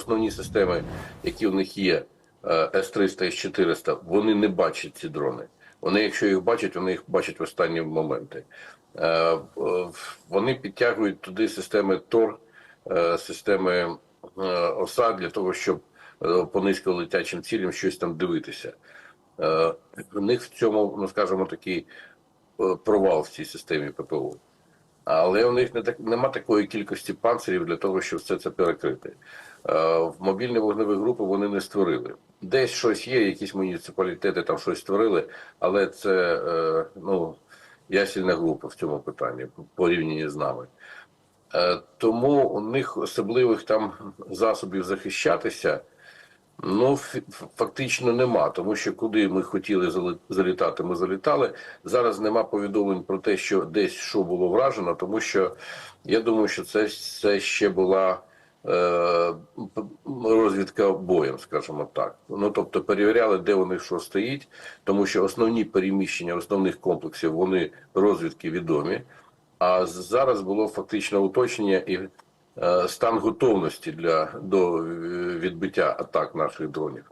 основні системи, які в них є, е, С-300 і С-400, вони не бачать ці дрони. Вони, якщо їх бачать, вони їх бачать в останні моменти. Е, е, Вони підтягують туди системи ТОР, е, системи е, ОСА для того, щоб е, по низьколетячим цілям щось там дивитися. Е, У них в цьому, ну скажімо, такий е, провал в цій системі ППО. Але у них не так нема такої кількості панцирів для того, щоб все це перекрити. Е, В мобільні вогневі групи вони не створили. Десь щось є, якісь муніципалітети там щось створили, але це е, ну, ясільна група в цьому питанні порівняні з нами. Е, Тому у них особливих там засобів захищатися ну фактично нема, тому що куди ми хотіли залітати, ми залітали. Зараз нема повідомлень про те, що десь що було вражено, тому що я думаю, що це, це ще була е, розвідка боєм, скажімо так. Ну тобто перевіряли, де вони що стоїть, тому що основні переміщення основних комплексів вони розвідки відомі. А зараз було фактично уточнення і стан готовності для до е, відбиття атак наших дронів.